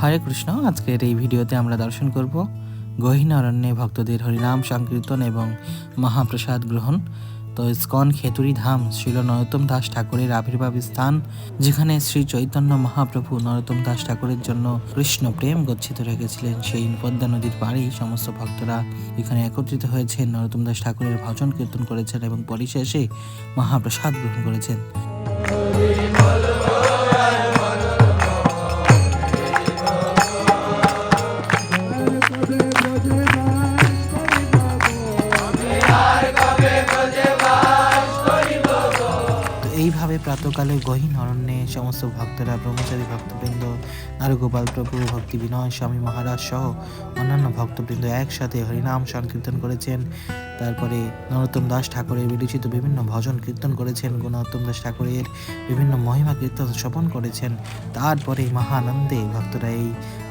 হরে কৃষ্ণ, আজকের এই ভিডিওতে আমরা দর্শন করব গহীন অরণ্যে ভক্তদের হরিনাম সংকীর্তন এবং মহাপ্রসাদ গ্রহণ। তো ইস্কন খেতুরি ধাম ছিল নরোত্তম দাস ঠাকুরের আবির্ভাব স্থান, যেখানে শ্রী চৈতন্য মহাপ্রভু নরোত্তম দাস ঠাকুরের জন্য কৃষ্ণ প্রেম গচ্ছিত রেখেছিলেন। সেই পদ্মা নদীর পাড়েই সমস্ত ভক্তরা এখানে একত্রিত হয়েছেন। নরোত্তম দাস ঠাকুরের ভজন কীর্তন করেছেন এবং পরিশেষে মহাপ্রসাদ গ্রহণ করেছেন। এইভাবে প্রাতকালে গহীন অরণ্যে সমস্ত ভক্তরা, ব্রহ্মচারী ভক্তবৃন্দ, নারগোপাল প্রভু, ভক্তি বিনয়, স্বামী মহারাজ সহ অন্যান্য ভক্তবৃন্দ একসাথে হরিনাম সংকীর্তন করেছেন। তারপরে নরোত্তম দাস ঠাকুরের বিরচিত বিভিন্ন ভজন কীর্তন করেছেন। গুণোত্তম দাস ঠাকুরের বিভিন্ন মহিমা কীর্তন শ্রবণ করেছেন। তারপরে মহানন্দে ভক্তরা এই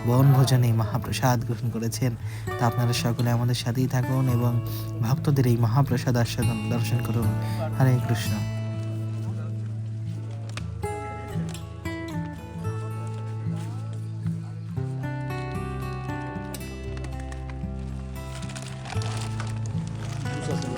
বনভোজনে মহাপ্রসাদ গ্রহণ করেছেন। তা আপনারা সকলে আমাদের সাথেই থাকুন এবং ভক্তদের এই মহাপ্রসাদ আস্বাদন, দর্শন করুন। হরে কৃষ্ণ। জুস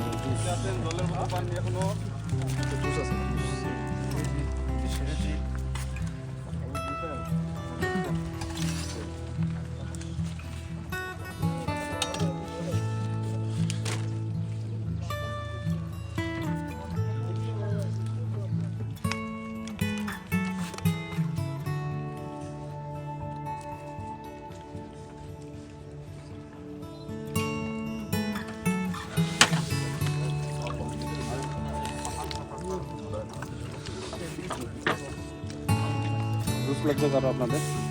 লাগবে কারও আপনাদের।